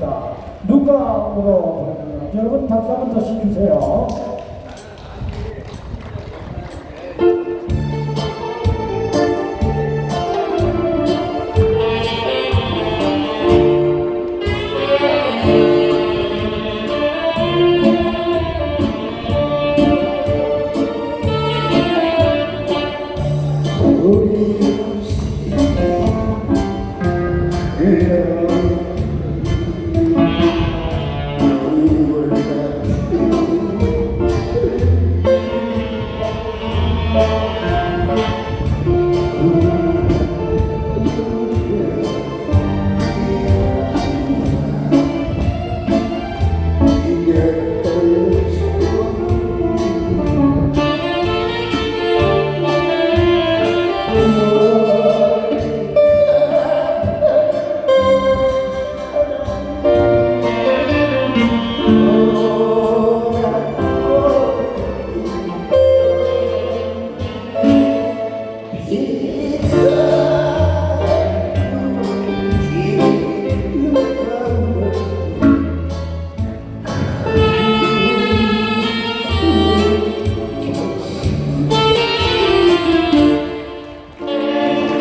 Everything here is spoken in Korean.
있습니다. 누가 물어 여러분 박수 한번 다시 주세요. 우리 시대